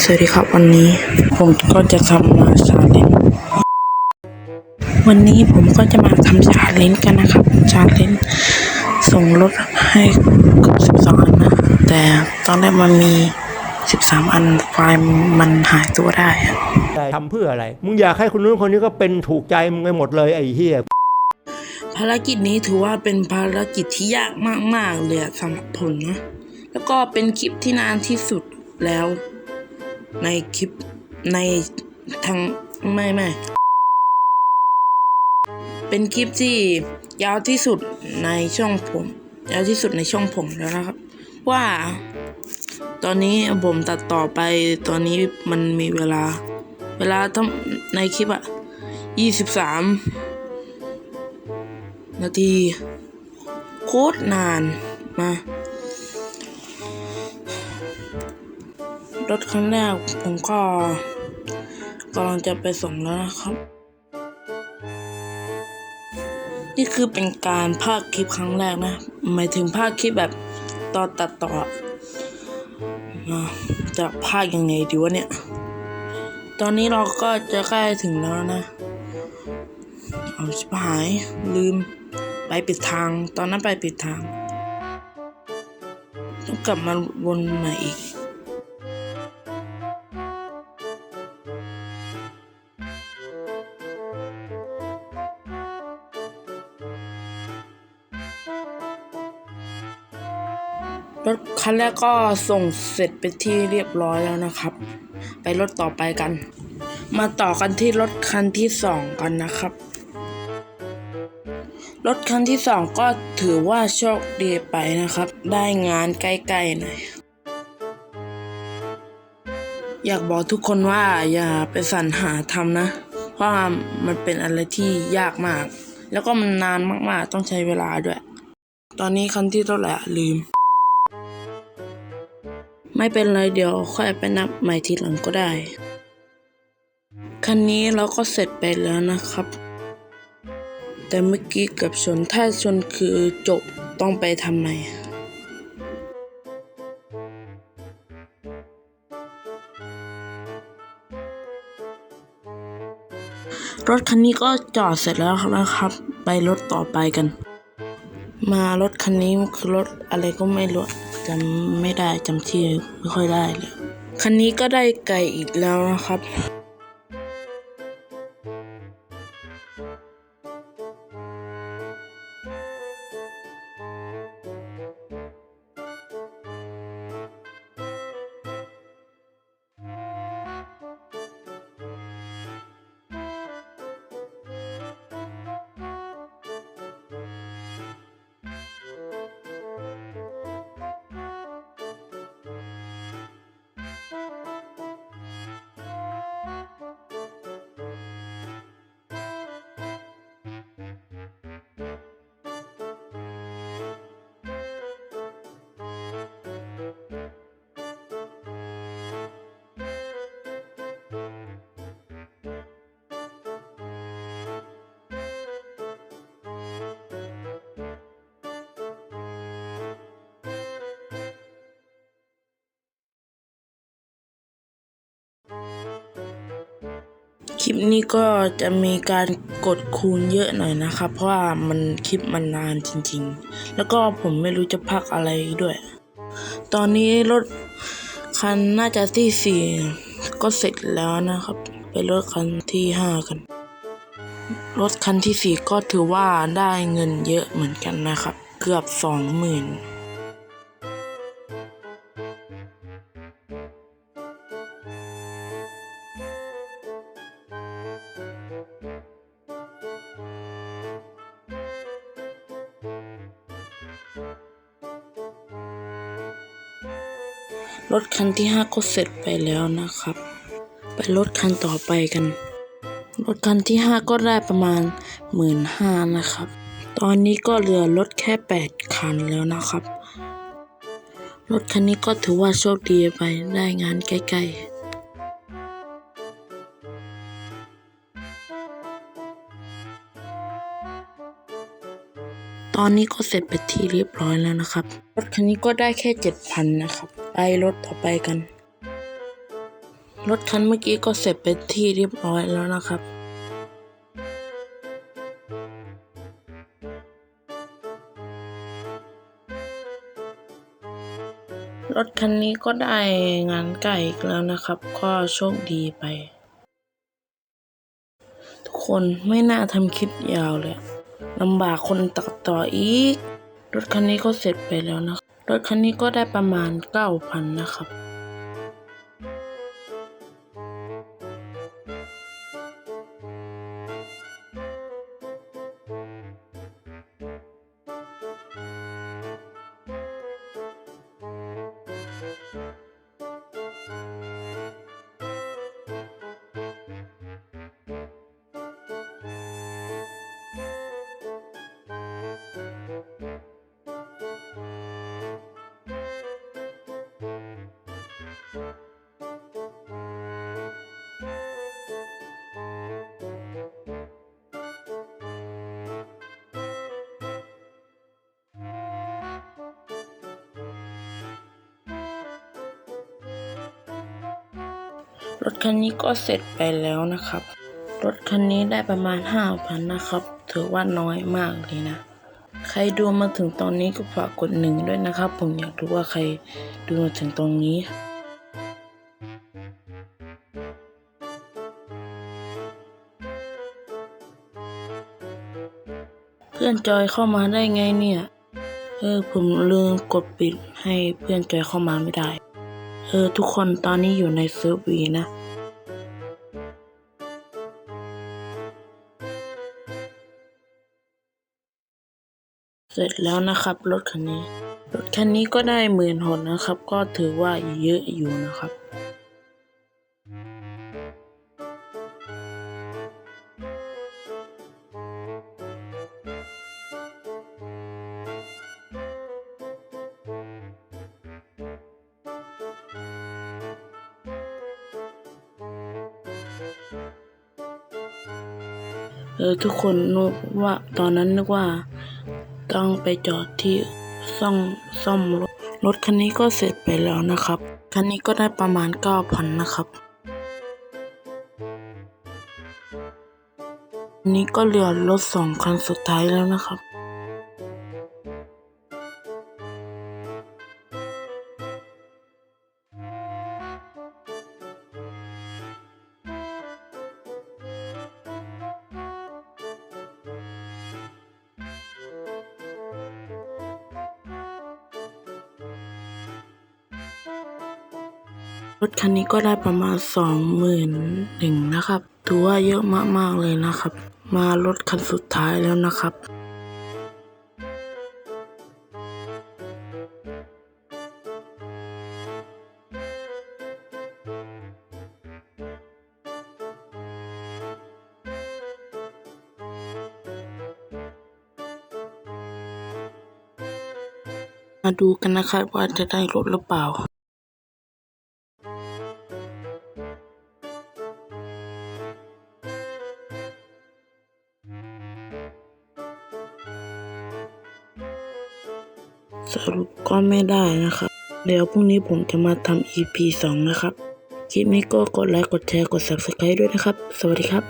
สวัสดีครับวันนี้ผมก็จะทำมาชาเลนจ์วันนี้ผมก็จะมาทำชาเลนจ์กันนะครับชาเลนจ์ส่งรถให้ครบสิบสองอันนะ แต่ตอนแรกมันมีสิบสามอันไฟล์มันหายตัวได้อะทำเพื่ออะไร มึงอยากให้คนนู้นคนนี้ก็เป็นถูกใจมึงไปหมดเลยไอ้เฮียภารกิจนี้ถือว่าเป็นภารกิจที่ยากมาก ๆ เลยอะสำหรับผมนะ แล้วก็เป็นคลิปที่นานที่สุดแล้ว ในคลิปในทางไม่ไม่เป็นคลิปที่ยาวที่สุดในช่องผม ยาวที่สุดในช่องผมแล้วนะครับ ว่า ตอนนี้ผมตัดต่อไปตอนนี้มันมีเวลา เวลาทั้งในคลิปอะยี่สิบสามนาที โคตรนานมา รถคันแรกผมก็กำลังจะไปส่งแล้วนะครับ นี่คือเป็นการภาคคลิปครั้งแรกนะ หมายถึงภาคคลิปแบบตอนตัดต่อจะภาคยังไงดีวะเนี่ย ตอนนี้เราก็จะใกล้ถึงแล้วนะเอาชิบหายลืมไปปิดทาง ตอนนั้นไปปิดทาง ต้องกลับมาวนใหม่อีก รถคันแรกก็ส่งเสร็จไปที่เรียบร้อยแล้วนะครับ ไปรถต่อไปกัน มาต่อกันที่รถคันที่สองกันนะครับ รถคันที่สองก็ถือว่าโชคดีไปนะครับ ได้งานใกล้ๆหน่อยอยากบอกทุกคนว่าอย่าไปสรรหาทำนะ เพราะมันเป็นอะไรที่ยากมาก แล้วก็มันนานมากๆ ต้องใช้เวลาด้วย ตอนนี้คันที่เท่าไหร่ลืม ไม่เป็นไรเดี๋ยวค่อยไปนับใหม่ทีหลังก็ได้ คันนี้เราก็เสร็จไปแล้วนะครับ แต่เมื่อกี้กับชนถ้าชนคือจบต้องไปทำใหม่รถคันนี้ก็จอดเสร็จแล้วนะครับ ไปรถต่อไปกัน มารถคันนี้คือรถอะไรก็ไม่รู้ จำไม่ได้จำชื่อไม่ค่อยได้เลย คันนี้ก็ได้ไก่อีกแล้วนะครับ ลิปนี้ก็จะมีการกดคูณเยอะหน่อยนะครับ เพราะว่ามันคลิปมันนานจริงๆ แล้วก็ผมไม่รู้จะพักอะไรด้วย ตอนนี้รถคันน่าจะที่สี่ก็เสร็จแล้วนะครับ ไปรถคันที่ห้ากัน รถคันที่สี่ก็ถือว่าได้เงินเยอะเหมือนกันนะครับ เกือบสองหมื่น รถคันที่ห้าก็เสร็จไปแล้วนะครับ ไปรถคันต่อไปกัน รถคันที่ห้าก็ได้ประมาณหมื่นห้านะครับ ตอนนี้ก็เหลือรถแค่แปดคันแล้วนะครับ รถคันนี้ก็ถือว่าโชคดีไปได้งานใกล้ๆ อนนี้ก็เสร็จไปที่เรียบร้อยแล้วนะครับ รถคันนี้ก็ได้แค่เจ็ดพันนะครับ ไปรถต่อไปกัน รถคันเมื่อกี้ก็เสร็จเป็นที่เรียบร้อยแล้วนะครับรถคันนี้ก็ได้งานไก่อีกแล้วนะครับ ก็โชคดีไป ทุกคนไม่น่าทำคลิปยาวเลย ลำบากคนตัดต่ออีก รถคันนี้ก็เสร็จไปแล้วนะครับรถคันนี้ก็ได้ประมาณเก้าพันนะครับ รถคันนี้ก็เสร็จไปแล้วนะครับ รถคันนี้ได้ประมาณห้าพันนะครับ ถือว่าน้อยมากเลยนะ ใครดูมาถึงตอนนี้ก็ฝากกดหนึ่งด้วยนะครับ ผมอยากรู้ว่าใครดูมาถึงตรงนี้เพื่อนจอยเข้ามาได้ไงเนี่ย เออผมลืมกดปิดให้เพื่อนจอยเข้ามาไม่ได้ เออทุกคนตอนนี้อยู่ในเซิร์ฟวีนะ เสร็จแล้วนะครับ รถคันนี้ รถคันนี้ก็ได้หมื่นหนนะครับ ก็ถือว่าเยอะอยู่นะครับ เออทุกคนนึกว่าตอนนั้นนึกว่า ต้องไปจอดที่ซ่องซ่อมรถรถคันนี้ก็เสร็จไปแล้วนะครับ คันนี้ก็ได้ประมาณเก้าพันนะครับอันนี้ก็เหลือรถสองคันสุดท้ายแล้วนะครับ รถคันนี้ก็ได้ประมาณสองหมื่นหนึ่งนะครับถือว่าเยอะมากๆเลยนะครับ มารถคันสุดท้ายแล้วนะครับมาดูกันนะครับว่าจะได้รถหรือเปล่า สรุปก็ไม่ได้นะครับ เดี๋ยวพรุ่งนี้ผมจะมาทำ EP 2 นะครับ คลิปนี้ก็กดไลค์ กดแชร์ กด Subscribe ด้วยนะครับ สวัสดีครับ